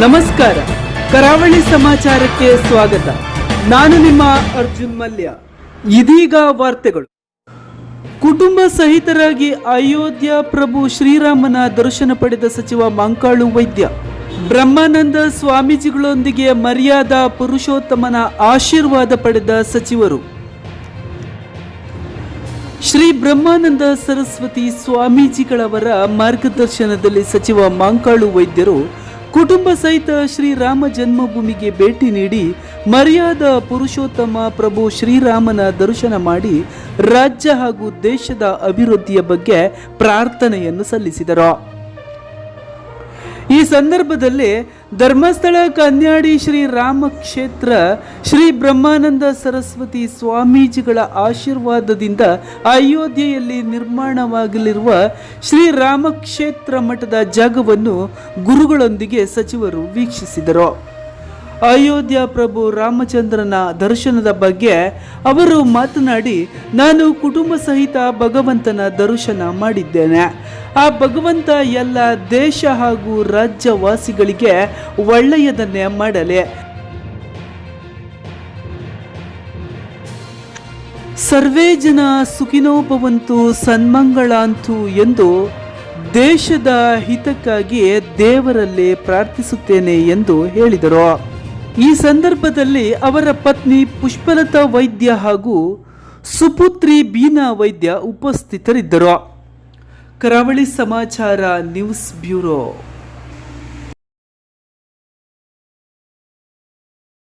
ನಮಸ್ಕಾರ. ಕರಾವಳಿ ಸಮಾಚಾರಕ್ಕೆ ಸ್ವಾಗತ. ನಾನು ನಿಮ್ಮ ಅರ್ಜುನ್ ಮಲ್ಯ. ಇದೀಗ ವಾರ್ತೆಗಳು. ಕುಟುಂಬ ಸಹಿತರಾಗಿ ಅಯೋಧ್ಯ ಪ್ರಭು ಶ್ರೀರಾಮನ ದರ್ಶನ ಪಡೆದ ಸಚಿವ ಮಂಕಾಳು ವೈದ್ಯ. ಬ್ರಹ್ಮಾನಂದ ಸ್ವಾಮೀಜಿಗಳೊಂದಿಗೆ ಮರ್ಯಾದ ಪುರುಷೋತ್ತಮನ ಆಶೀರ್ವಾದ ಪಡೆದ ಸಚಿವರು. ಶ್ರೀ ಬ್ರಹ್ಮಾನಂದ ಸರಸ್ವತಿ ಸ್ವಾಮೀಜಿಗಳವರ ಮಾರ್ಗದರ್ಶನದಲ್ಲಿ ಸಚಿವ ಮಾಂಕಾಳು ವೈದ್ಯರು ಕುಟುಂಬ ಸಹಿತ ಶ್ರೀರಾಮ ಜನ್ಮಭೂಮಿಗೆ ಭೇಟಿ ನೀಡಿ ಮರ್ಯಾದ ಪುರುಷೋತ್ತಮ ಪ್ರಭು ಶ್ರೀರಾಮನ ದರ್ಶನ ಮಾಡಿ ರಾಜ್ಯ ಹಾಗೂ ದೇಶದ ಅಭಿವೃದ್ಧಿಯ ಬಗ್ಗೆ ಪ್ರಾರ್ಥನೆಯನ್ನು ಸಲ್ಲಿಸಿದರು. ಈ ಸಂದರ್ಭದಲ್ಲಿ ಧರ್ಮಸ್ಥಳ ಕನ್ಯಾಡಿ ಶ್ರೀ ರಾಮ ಕ್ಷೇತ್ರ ಶ್ರೀ ಬ್ರಹ್ಮಾನಂದ ಸರಸ್ವತಿ ಸ್ವಾಮೀಜಿಗಳ ಆಶೀರ್ವಾದದಿಂದ ಅಯೋಧ್ಯೆಯಲ್ಲಿ ನಿರ್ಮಾಣವಾಗಲಿರುವ ಶ್ರೀ ರಾಮಕ್ಷೇತ್ರ ಮಠದ ಜಾಗವನ್ನು ಗುರುಗಳೊಂದಿಗೆ ಸಚಿವರು ವೀಕ್ಷಿಸಿದರು. ಅಯೋಧ್ಯ ಪ್ರಭು ರಾಮಚಂದ್ರನ ದರ್ಶನದ ಬಗ್ಗೆ ಅವರು ಮಾತನಾಡಿ, ನಾನು ಕುಟುಂಬ ಸಹಿತ ಭಗವಂತನ ದರ್ಶನ ಮಾಡಿದ್ದೇನೆ. ಆ ಭಗವಂತ ಎಲ್ಲ ದೇಶ ಹಾಗೂ ರಾಜ್ಯವಾಸಿಗಳಿಗೆ ಒಳ್ಳೆಯದನ್ನೇ ಮಾಡಲಿ. ಸರ್ವೇ ಜನ ಸುಖಿನೋಪವಂತು ಸನ್ಮಂಗಳಾಂತು ಎಂದು ದೇಶದ ಹಿತಕ್ಕಾಗಿ ದೇವರಲ್ಲಿ ಪ್ರಾರ್ಥಿಸುತ್ತೇನೆ ಎಂದು ಹೇಳಿದರು. ಈ ಸಂದರ್ಭದಲ್ಲಿ ಅವರ ಪತ್ನಿ ಪುಷ್ಪಲತಾ ವೈದ್ಯ ಹಾಗೂ ಸುಪುತ್ರಿ ಬೀನಾ ವೈದ್ಯ ಉಪಸ್ಥಿತರಿದ್ದರು. ಕರಾವಳಿ ಸಮಾಚಾರ ನ್ಯೂಸ್ ಬ್ಯೂರೋ.